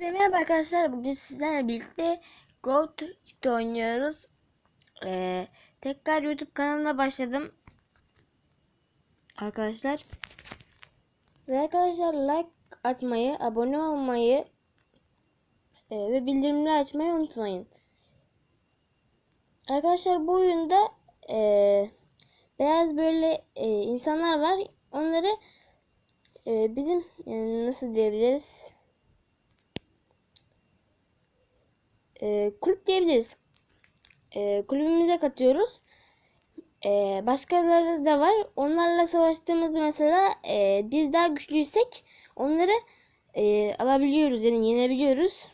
Merhaba arkadaşlar. Bugün sizlerle birlikte Growth City oynuyoruz. Ee, tekrar YouTube kanalına başladım. Arkadaşlar. Ve arkadaşlar like atmayı, abone olmayı e, ve bildirimleri açmayı unutmayın. Arkadaşlar bu oyunda e, beyaz böyle e, insanlar var. Onları e, bizim e, nasıl diyebiliriz? E, kulüp diyebiliriz. E, kulübümüze katıyoruz. E, başkaları da var. Onlarla savaştığımızda mesela e, biz daha güçlüysek onları e, alabiliyoruz yani yenebiliyoruz.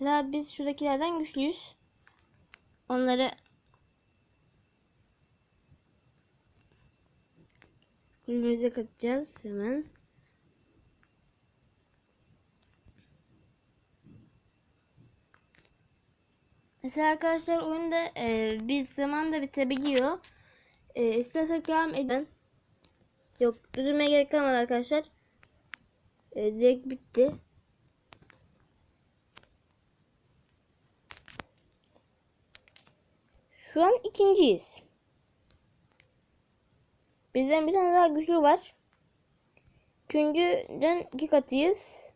Mesela biz şuradakilerden güçlüyüz. Onları Kulübümüze katacağız hemen. Mesela arkadaşlar oyunda e, bir zaman da bitebiliyor. E, istersek devam edelim. Yok durdurmaya gerek kalmadı arkadaşlar. E, direkt bitti. Şu an ikinciyiz. Bizden bir tane daha güçlü var. Üçüncüden iki katıyız.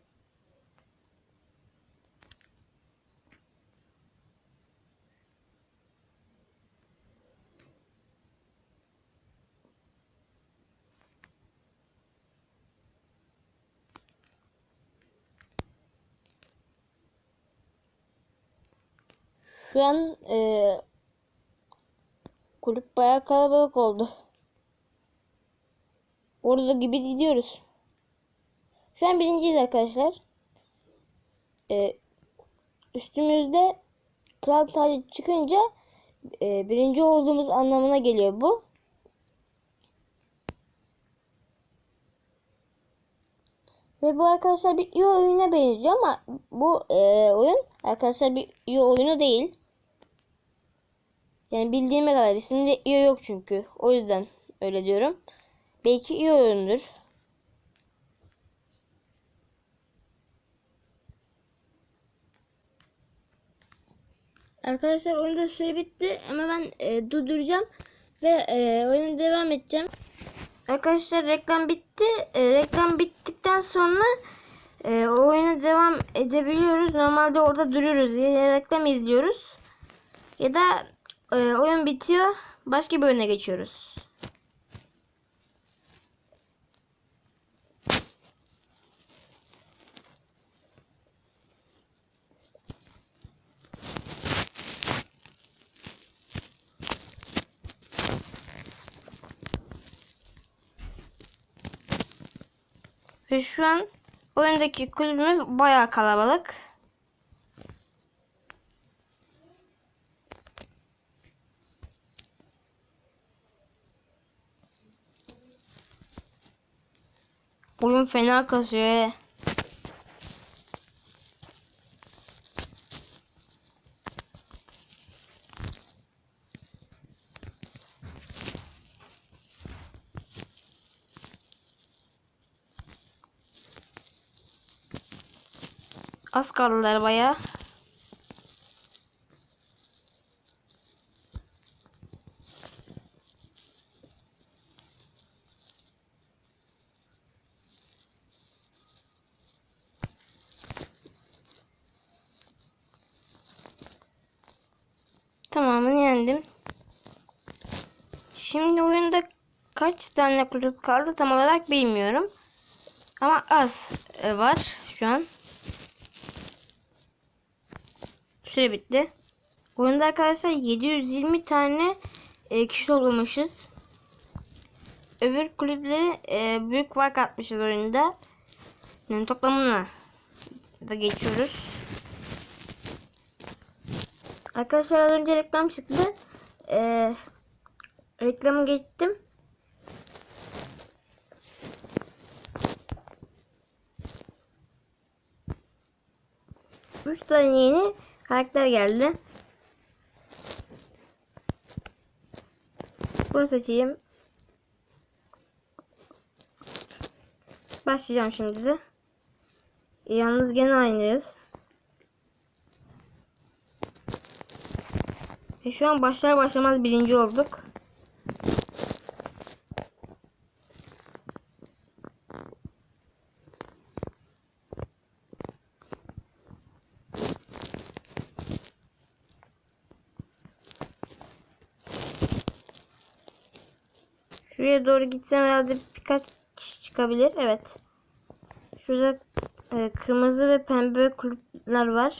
Şu an e, kulüp bayağı kalabalık oldu. Orada gibi gidiyoruz. Şu an birinciyiz arkadaşlar. Ee, üstümüzde kral tacı çıkınca e, birinci olduğumuz anlamına geliyor bu. Ve bu arkadaşlar bir iyi oyuna benziyor ama bu e, oyun arkadaşlar bir iyi oyunu değil. Yani bildiğime kadar isimde iyi yok çünkü. O yüzden öyle diyorum. Belki iyi oyundur. Arkadaşlar oyunda süre bitti ama ben e, durduracağım ve e, oyuna devam edeceğim. Arkadaşlar reklam bitti. E, reklam bittikten sonra e, oyuna devam edebiliyoruz. Normalde orada duruyoruz. Ya reklam izliyoruz. Ya da e, oyun bitiyor. Başka bir oyuna geçiyoruz. Ve şu an oyundaki kulübümüz bayağı kalabalık. Oyun fena kasıyor. Az kaldılar baya. Tamamını yendim. Şimdi oyunda kaç tane kulüp kaldı tam olarak bilmiyorum. Ama az e, var şu an. Süre bitti. Oyunda arkadaşlar 720 tane e, kişi toplamışız. Öbür kulüpleri e, büyük fark atmışız oyunda. Yani toplamına da geçiyoruz. Arkadaşlar az önce reklam çıktı. E, reklamı geçtim. Üç tane yeni karakter geldi. Bunu seçeyim. Başlayacağım şimdi de. Yalnız gene aynıyız. Ve şu an başlar başlamaz birinci olduk. Şuraya doğru gitsem herhalde birkaç kişi çıkabilir. Evet. Şurada e, kırmızı ve pembe kulüpler var.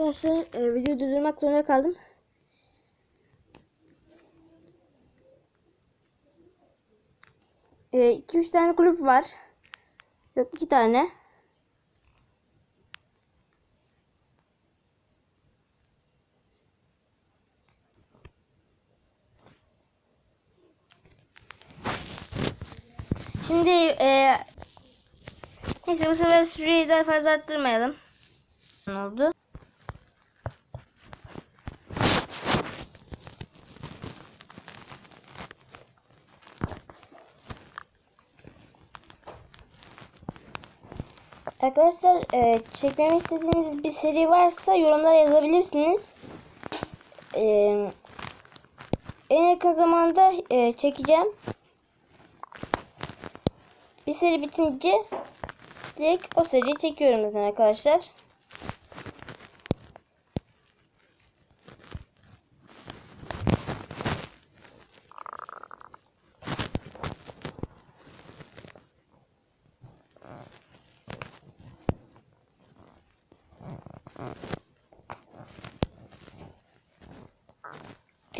Arkadaşlar e, videoyu durdurmak zorunda kaldım. E, iki üç tane kulüp var. Yok iki tane. Şimdi e, neyse bu sefer süreyi daha fazla arttırmayalım. Ne oldu? Arkadaşlar e, çekmemi istediğiniz bir seri varsa yorumlara yazabilirsiniz. E, en yakın zamanda e, çekeceğim. Bir seri bitince direkt o seriyi çekiyorum zaten arkadaşlar.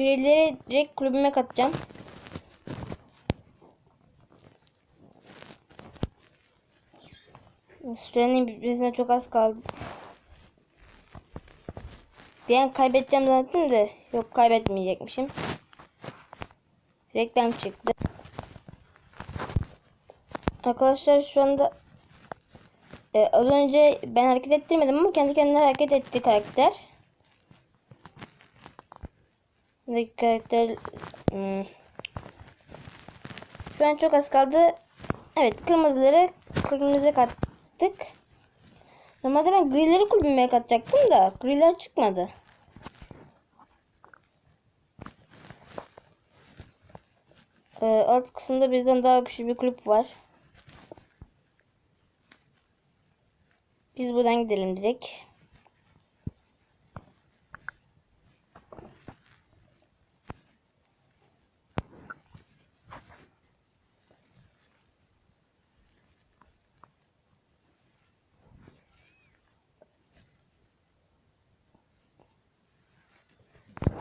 Grilleri direkt kulübüme katacağım. Sürenin bitmesine çok az kaldı. Bir an kaybedeceğim zannettim de yok kaybetmeyecekmişim. Reklam çıktı. Arkadaşlar şu anda e, az önce ben hareket ettirmedim ama kendi kendine hareket etti karakter. Buradaki karakter hmm. şu an çok az kaldı. Evet kırmızıları kırmızı kattık. Normalde ben grileri kulübüme katacaktım da griler çıkmadı. Ee, alt kısımda bizden daha güçlü bir kulüp var. Biz buradan gidelim direkt.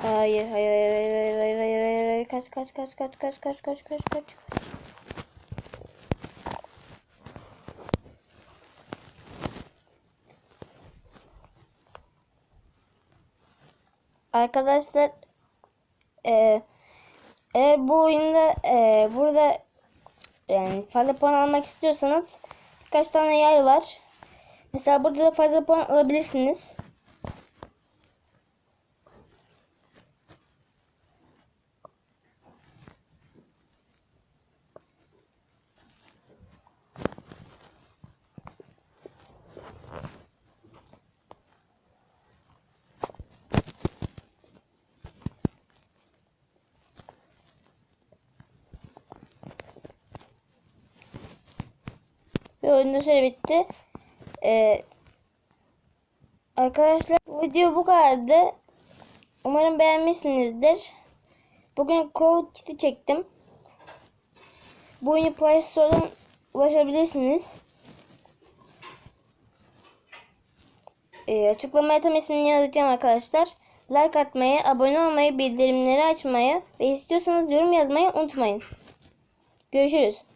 Hayır, hayır, hayır, hayır, hayır, hayır, hayır, hayır, kaç, kaç, kaç, kaç, kaç, kaç, kaç, kaç, kaç, kaç. Arkadaşlar, e, eğer bu oyunda e, burada yani fazla puan almak istiyorsanız birkaç tane yer var. Mesela burada da fazla puan alabilirsiniz. Ve oyunda şöyle bitti. Ee, arkadaşlar bu video bu kadardı. Umarım beğenmişsinizdir. Bugün Crow Kit'i çektim. bu oyunu Play Store'dan ulaşabilirsiniz. Ee, açıklamaya tam ismini yazacağım arkadaşlar. Like atmayı, abone olmayı, bildirimleri açmayı ve istiyorsanız yorum yazmayı unutmayın. Görüşürüz.